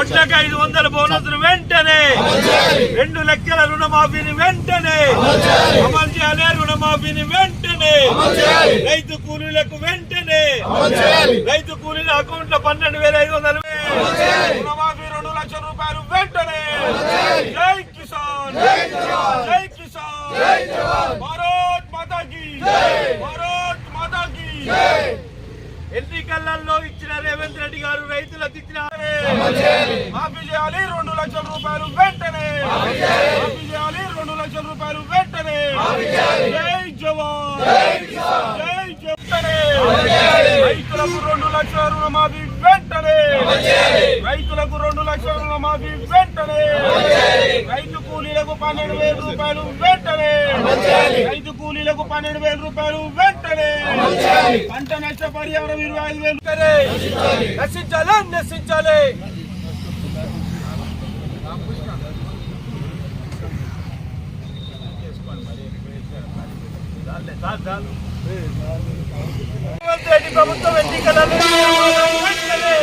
ఒట్లకి ఐదు వందల బోనస్ వెంటనే. రెండు లక్షల రుణమాఫీని వెంటనే. అమలు చేయాలి రుణమాఫీని వెంటనే. రైతు కూలీలకు వెంటనే. రైతు కూలీల అకౌంట్లో పన్నెండు వేల ఐదు వందలు రుణమాఫీ రెండు లక్షల రూపాయలు వెంటనే. జై కిసాన్. జై కిసాన్. భారత్ మాతాకి. భారత్ మాతాకి. ఎన్నికలలో ఇచ్చిన రేవంత్ రెడ్డి గారు రైతులకు ఇచ్చిన మాఫీ చేయాలి రెండు లక్షల రూపాయలు వెంటనే. మాఫీ చేయాలి. రెండు లక్షల రూపాయలు వెంటనే. జై జవాన్. జై జవాన్. రైతులకు రెండు లక్షల రుణమాఫీ వెంటనే. రైతులకు రెండు లక్షల రుణమాఫీ వెంటనే. రైతు కూలీలకు పన్నెండు వేల రూపాయలు వెంటనే. రైతు కూలీలకు పన్నెండు వేల రూపాయలు వెంటనే. పంట నష్ట పరిహారం ఇరవై ఐదు వేలు. వెంటనే. నశించాలి. నశించాలి రేవంత్ రెడ్డి ప్రభుత్వం ఎన్నికలలో వెంటనే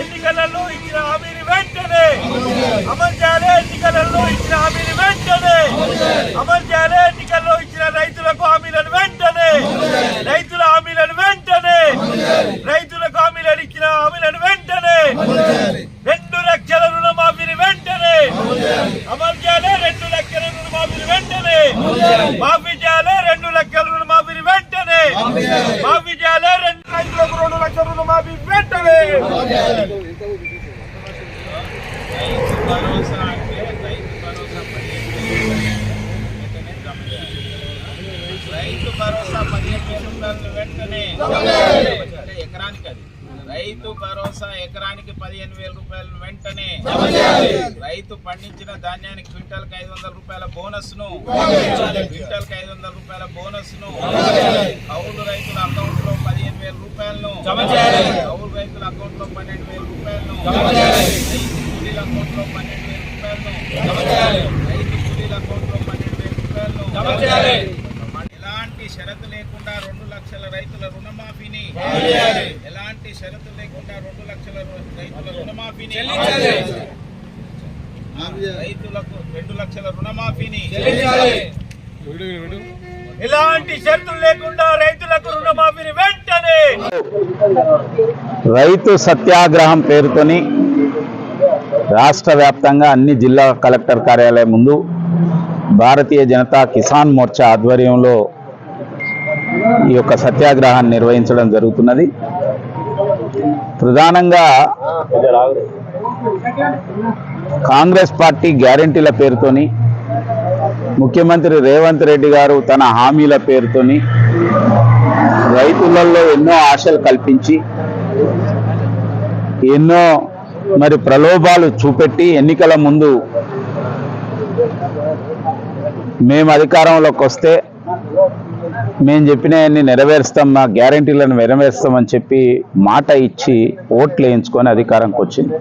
ఎన్నికలలో ఇచ్చిన హామీని వెంటనే అమలు చేయాలి ఎన్నికలలో ఇచ్చిన హామీని వెంటనే అమలు చేయాలి ఎన్నికల్లో ఇచ్చిన రైతులకు హామీలను వెంటనే రైతుల హామీలను వెంటనే రైతులకు హామీలను ఇచ్చిన హామీలను వెంటనే రెండు లక్షల రుణమాఫీని వెంటనే అమలు చేయాలి రెండు లక్షల రుణమాఫీని వెంటనే మాఫీ చేయాలి రెండు లక్షల రుణమాఫీని వెంటనే మాఫీ చేయాలి రెండు రైతులకు రెండు లక్షల రుణమాఫీ వెంటనే రైతు భరోసా పదిహేను వెంటనే ఎకరానికి అది. రైతు భరోసా ఎకరానికి పదిహేను వేల రూపాయలు వెంటనే రైతు పండించిన ధాన్యానికి క్వింటాల్కి ఐదు వందల రూపాయల బోనస్ను క్వింటాల్కి ఐదు వందల రూపాయల బోనస్ను కౌలు రైతుల అకౌంట్లో పదిహేను వేల రూపాయలను కౌలు రైతుల అకౌంట్లో పన్నెండు వేల రూపాయలను రైతు కూలీల అకౌంట్లో పన్నెండు వేల రూపాయలను రైతు కూలీల అకౌంట్లో పన్నెండు వేల రూపాయలను ఎలాంటి షరతు లేకుండా రెండు లక్షల రైతుల రుణమాఫీని ఎలాంటి షరతు లేకుండా రెండు లక్షల రైతుల రుణమాఫీని రైతులకు రెండు లక్షల రుణమాఫీని ఎలాంటి షరతులు లేకుండా రైతులకు రుణమాఫీని వెంటనే రైతు సత్యాగ్రహం పేరుతోని రాష్ట్ర వ్యాప్తంగా అన్ని జిల్లా కలెక్టర్ కార్యాలయం ముందు భారతీయ జనతా కిసాన్ మోర్చా ఆధ్వర్యంలో ఈ యొక్క సత్యాగ్రహాన్ని నిర్వహించడం జరుగుతున్నది. ప్రధానంగా కాంగ్రెస్ పార్టీ గ్యారంటీల పేరుతోని ముఖ్యమంత్రి రేవంత్ రెడ్డి గారు తన హామీల పేరుతోని రైతులలో ఎన్నో ఆశలు కల్పించి ఎన్నో మరి ప్రలోభాలు చూపెట్టి ఎన్నికల ముందు మేము అధికారంలోకి వస్తే మేము చెప్పినవన్నీ నెరవేరుస్తాం మా గ్యారంటీలను నెరవేరుస్తామని చెప్పి మాట ఇచ్చి ఓట్లు వేయించుకొని అధికారంకి వచ్చింది.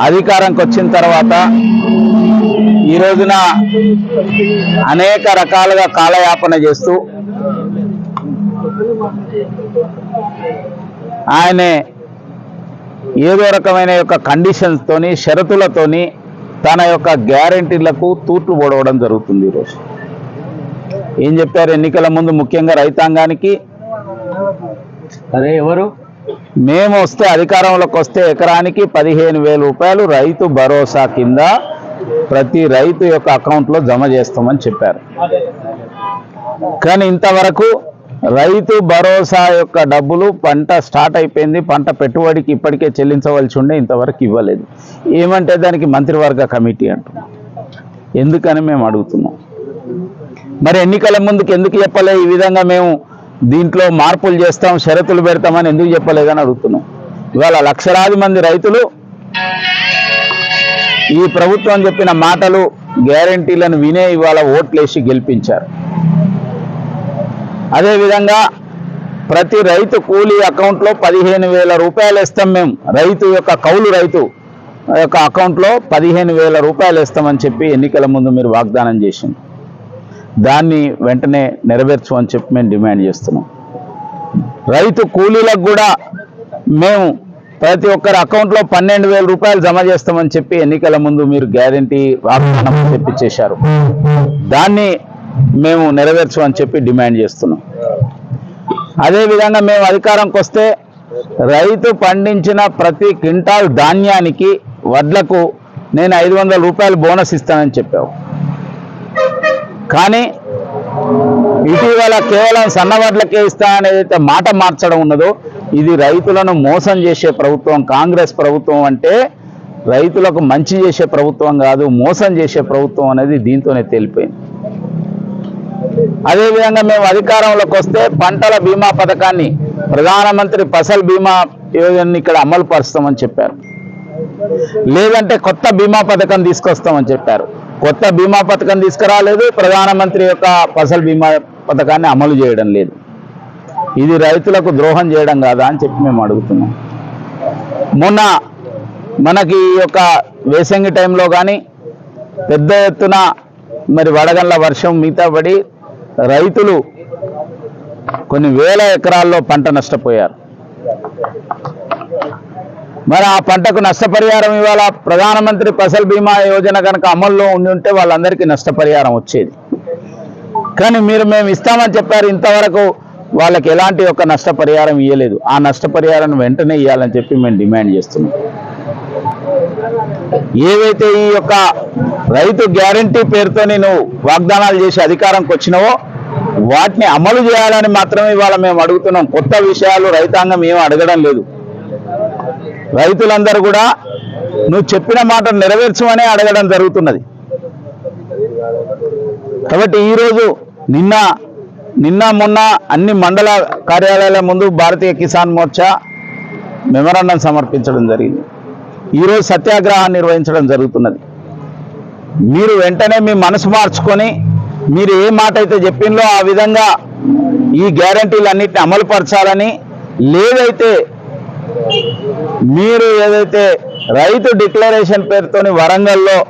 అధికారంకి వచ్చిన తర్వాత ఈ రోజున అనేక రకాలుగా కాలయాపన చేస్తూ ఆయనే ఏదో రకమైన యొక్క కండిషన్స్ తోని షరతులతోని తన యొక్క గ్యారంటీలకు తూట్లు పొడవడం జరుగుతుంది ఈరోజు ఏం చెప్పారు? ఎన్నికల ముందు ముఖ్యంగా రైతాంగానికి? అరే ఎవరు? మేము వస్తే అధికారంలోకి వస్తే ఎకరానికి పదిహేను వేల రూపాయలు రైతు భరోసా కింద ప్రతి రైతు యొక్క అకౌంట్లో జమ చేస్తామని చెప్పారు. కానీ ఇంతవరకు రైతు భరోసా యొక్క డబ్బులు పంట స్టార్ట్ అయిపోయింది. పంట పెట్టుబడికి ఇప్పటికే చెల్లించవలసి ఉండే ఇంతవరకు ఇవ్వలేదు. ఏమంటే దానికి మంత్రివర్గ కమిటీ అంటున్నాం ఎందుకని మేము అడుగుతున్నాం? మరి ఎన్నికల ముందుకు ఎందుకు చెప్పలే? ఈ విధంగా మేము దీంట్లో మార్పులు చేస్తాం షరతులు పెడతామని ఎందుకు చెప్పలేదని అడుగుతున్నాం. ఇవాళ లక్షలాది మంది రైతులు ఈ ప్రభుత్వం చెప్పిన మాటలు గ్యారంటీలను వినే ఇవాళ ఓట్లేసి గెలిపించారు. అదేవిధంగా ప్రతి రైతు కూలీ అకౌంట్లో పదిహేను వేల రూపాయలు ఇస్తాం మేము. రైతు యొక్క కౌలు రైతు యొక్క అకౌంట్లో పదిహేను వేల రూపాయలు ఇస్తామని చెప్పి ఎన్నికల ముందు మీరు వాగ్దానం చేసింది దాన్ని వెంటనే నెరవేర్చమని చెప్పి మేము డిమాండ్ చేస్తున్నాం. రైతు కూలీలకు కూడా మేము ప్రతి ఒక్కరి అకౌంట్లో పన్నెండు వేల రూపాయలు జమ చేస్తామని చెప్పి ఎన్నికల ముందు మీరు గ్యారంటీ వాగ్దానం తెప్పించేశారు. దాన్ని మేము నెరవేర్చమని చెప్పి డిమాండ్ చేస్తున్నాం. అదేవిధంగా మేము అధికారంకి వస్తే రైతు పండించిన ప్రతి క్వింటాల్ ధాన్యానికి వడ్లకు నేను ఐదు వందల రూపాయలు బోనస్ ఇస్తానని చెప్పావు కానీ ఇటీవల కేవలం సన్నవడ్లకే ఇస్తా అనేది మాట మార్చడం ఉన్నదో ఇది రైతులను మోసం చేసే ప్రభుత్వం కాంగ్రెస్ ప్రభుత్వం అంటే రైతులకు మంచి చేసే ప్రభుత్వం కాదు మోసం చేసే ప్రభుత్వం అనేది దీంతోనే తేలిపోయింది. అదేవిధంగా మేము అధికారంలోకి వస్తే పంటల బీమా పథకాన్ని ప్రధానమంత్రి ఫసల్ బీమా యోజనని ఇక్కడ అమలు పరుస్తామని చెప్పారు. లేదంటే కొత్త బీమా పథకం తీసుకొస్తామని చెప్పారు. కొత్త బీమా పథకం తీసుకురాలేదు ప్రధానమంత్రి యొక్క ఫసల్ బీమా పథకాన్ని అమలు చేయడం లేదు. ఇది రైతులకు ద్రోహం చేయడం కాదా అని చెప్పి మేము అడుగుతున్నాం. మొన్న మనకి ఈ యొక్క వేసంగి టైంలో కానీ పెద్ద ఎత్తున మరి వడగండ్ల వర్షం మిగతా పడి రైతులు కొన్ని వేల ఎకరాల్లో పంట నష్టపోయారు. మరి ఆ పంటకు నష్టపరిహారం ఇవాళ ప్రధానమంత్రి ఫసల్ బీమా యోజన కనుక అమల్లో ఉండి ఉంటే వాళ్ళందరికీ నష్టపరిహారం వచ్చేది. కానీ మీరు మేము ఇస్తామని చెప్పారు ఇంతవరకు వాళ్ళకి ఎలాంటి ఒక నష్టపరిహారం ఇవ్వలేదు ఆ నష్టపరిహారం వెంటనే ఇవ్వాలని చెప్పి మేము డిమాండ్ చేస్తున్నాం. ఏవైతే ఈ యొక్క రైతు గ్యారంటీ పేరుతో నేను వాగ్దానాలు చేసి అధికారంకి వచ్చినావో వాటిని అమలు చేయాలని మాత్రమే ఇవాళ మేము అడుగుతున్నాం. కొత్త విషయాలు రైతాంగం ఏం అడగడం లేదు. రైతులందరూ కూడా నువ్వు చెప్పిన మాట నెరవేర్చమనే అడగడం జరుగుతున్నది. కాబట్టి ఈరోజు నిన్న నిన్న మొన్న అన్ని మండల కార్యాలయాల ముందు భారతీయ కిసాన్ మోర్చా మెమరాండం సమర్పించడం జరిగింది. ఈరోజు సత్యాగ్రహం నిర్వహించడం జరుగుతున్నది. మీరు వెంటనే మీ మనసు మార్చుకొని మీరు ఏ మాట అయితే చెప్పిందో ఆ విధంగా ఈ గ్యారంటీలన్నింటిని అమలు అమలుపరచాలని లేదైతే మీరు ఏదైతే రైతు డిక్లరేషన్ పేరుతోని వరంగల్లో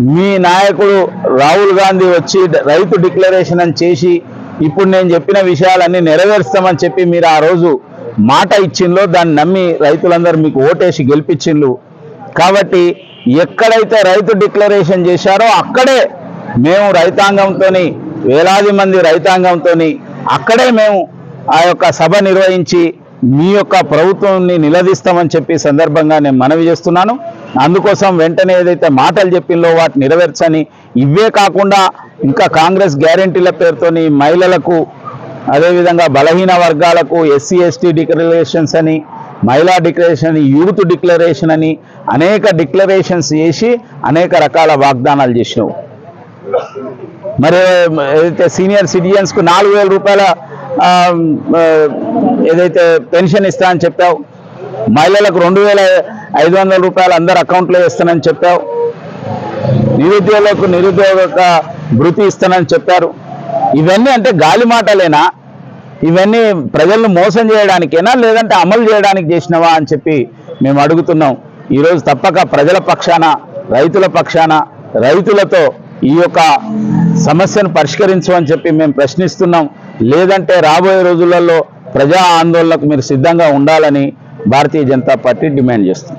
మీ నాయకుడు రాహుల్ గాంధీ వచ్చి రైతు డిక్లరేషన్ అని చేసి ఇప్పుడు నేను చెప్పిన విషయాలన్నీ నెరవేరుస్తామని చెప్పి మీరు ఆ రోజు మాట ఇచ్చిండ్లో దాన్ని నమ్మి రైతులందరూ మీకు ఓటేసి గెలిపించిండ్రు. కాబట్టి ఎక్కడైతే రైతు డిక్లరేషన్ చేశారో అక్కడే మేము రైతాంగంతో వేలాది మంది రైతాంగంతో అక్కడే మేము ఆ యొక్క సభ నిర్వహించి మీ యొక్క ప్రభుత్వాన్ని నిలదీస్తామని చెప్పి సందర్భంగా నేను మనవి చేస్తున్నాను. అందుకోసం వెంటనే ఏదైతే మాటలు చెప్పిందో వాటిని నెరవేర్చని ఇవే కాకుండా ఇంకా కాంగ్రెస్ గ్యారంటీల పేరుతోని మహిళలకు అదేవిధంగా బలహీన వర్గాలకు ఎస్సీ ఎస్టీ డిక్లరేషన్స్ అని మహిళా డిక్లరేషన్ అని యూత్ డిక్లరేషన్ అని అనేక డిక్లరేషన్స్ చేసి అనేక రకాల వాగ్దానాలు చేసినావు. మరి ఏదైతే సీనియర్ సిటిజన్స్కు నాలుగు వేల రూపాయల ఏదైతే పెన్షన్ ఇస్తా అని చెప్పావు మహిళలకు రెండు వేల ఐదు వందల రూపాయలు అందరు అకౌంట్లో ఇస్తానని చెప్పావు నిరుద్యోగులకు నిరుద్యోగ భృతి ఇస్తానని చెప్పారు. ఇవన్నీ అంటే గాలి మాటలేనా? ఇవన్నీ ప్రజలను మోసం చేయడానికేనా? లేదంటే అమలు చేయడానికి చేసినవా అని చెప్పి మేము అడుగుతున్నాం. ఈరోజు తప్పక ప్రజల పక్షాన రైతుల పక్షాన రైతులతో ఈ యొక్క సమస్యను పరిష్కరించమని చెప్పి మేము ప్రశ్నిస్తున్నాం. లేదంటే రాబోయే రోజులలో ప్రజా ఆందోళనకు మీరు సిద్ధంగా ఉండాలని భారతీయ జనతా పార్టీ డిమాండ్ చేస్తుంది.